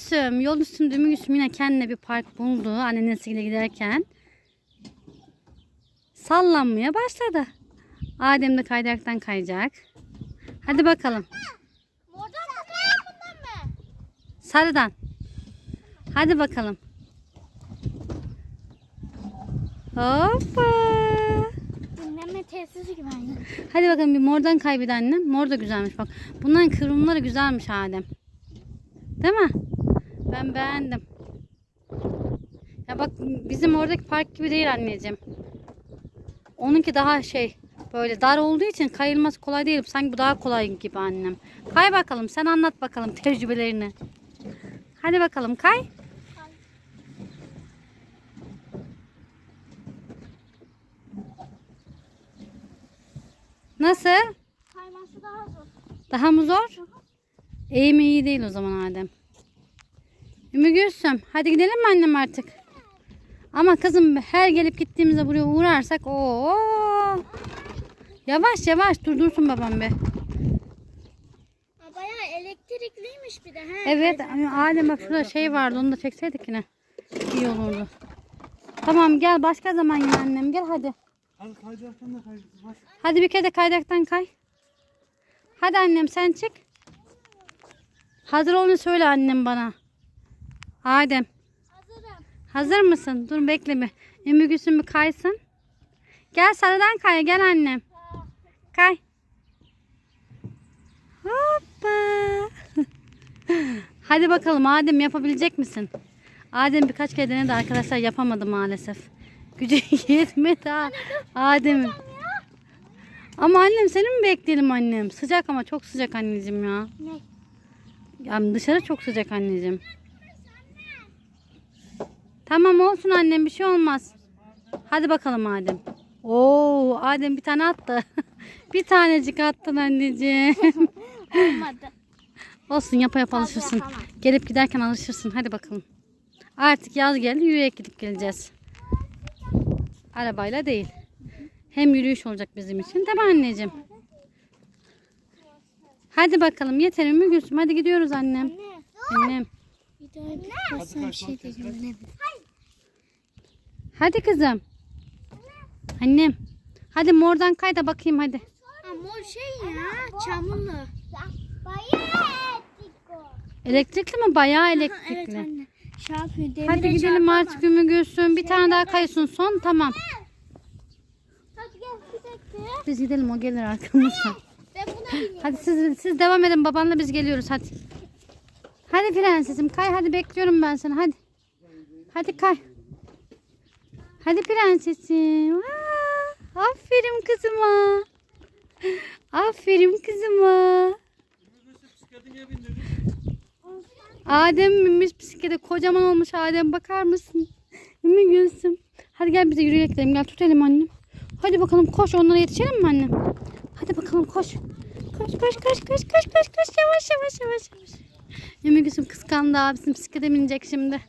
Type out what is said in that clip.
Gülsüm, yol üstünde Ümmü Gülsüm yine kendine bir park buldu annesiyle giderken. Sallanmaya başladı. Adem de kaydıraktan kayacak. Hadi bakalım. Sarıdan. Hadi bakalım. Hoppa. Tesisi gibi. Hadi bakalım bir mordan kaybedi annem. Mor da güzelmiş bak. Bunların kıvrımları güzelmiş Adem. Değil mi? Ben beğendim. Ya bak bizim oradaki park gibi değil anneciğim. Onunki daha şey böyle dar olduğu için kayılması kolay değil. Sanki bu daha kolay gibi annem. Kay bakalım sen anlat bakalım tecrübelerini. Hadi bakalım kay. Nasıl? Kayması daha zor. Daha mı zor? Eğimi iyi değil o zaman Adem. Ümmü Gülsüm hadi gidelim mi annem artık? Ama kızım her gelip gittiğimizde buraya uğrarsak o Yavaş yavaş durdursun babam be. Bayağı elektrikliymiş bir de. He. Evet Adem bak şurada şey vardı onu da çekseydik yine. İyi olurdu. Tamam gel başka zaman yine annem gel hadi. Hadi kaydıraktan da. Bak. Hadi bir kere de kaydaktan kay. Hadi annem sen çık. Hazır olun söyle annem bana. Adem. Hazırım. Hazır mısın? Dur bekle bir. Ümmü Gülsüm bir kaysın. Gel sarıdan kay. Gel annem. Kay. Hoppa. Hadi bakalım Adem yapabilecek misin? Adem birkaç kere denedi arkadaşlar yapamadı maalesef. Gücü yetmedi ha. Adem. Ama annem seni mi bekleyelim annem? Sıcak ama çok sıcak anneciğim ya. Ne? Yani dışarı çok sıcak anneciğim. Tamam olsun annem bir şey olmaz. Hadi bakalım Adem. Oo Adem bir tane attı. bir tanecik attın anneciğim. Olmadı. olsun yapa yapa alışırsın. Gelip giderken alışırsın. Hadi bakalım. Artık yaz geldi yürüyerek gidip geleceğiz. Arabayla değil. Hem yürüyüş olacak bizim için. Değil mi anneciğim? Hadi bakalım yeter mi Gülsüm? Hadi gidiyoruz annem. Ne? Annem. Bir daha bir şey diyeceğim. Hadi kızım. Annem. Hadi mordan kay da bakayım hadi. Ha, mor şey ya. Çamurlu. Elektrikli mi? Bayağı elektrikli. evet anne. Şey yapıyor. Demire Hadi gidelim çarpma artık. Ümmü Gülsüm. Bir tane daha kayısın son. Tamam. Biz gidelim o gelir arkamızdan. Hadi siz siz devam edin babanla biz geliyoruz hadi. Hadi prensesim kay hadi bekliyorum ben seni hadi. Hadi kay. Hadi prensesim. Aa, aferin kızıma. Aferin kızıma. Adem binmiş bisiklete kocaman olmuş Adem bakar mısın? Ümmü Gülsüm. Hadi gel bize yürüyerek gidelim gel tut elimi annem. Hadi bakalım koş onlara yetişelim mi annem? Hadi bakalım koş. Koş koş koş koş koş koş koş yavaş yavaş yavaş yavaş. Ümmü Gülsüm kıskandı abisinin bisiklete binecek şimdi.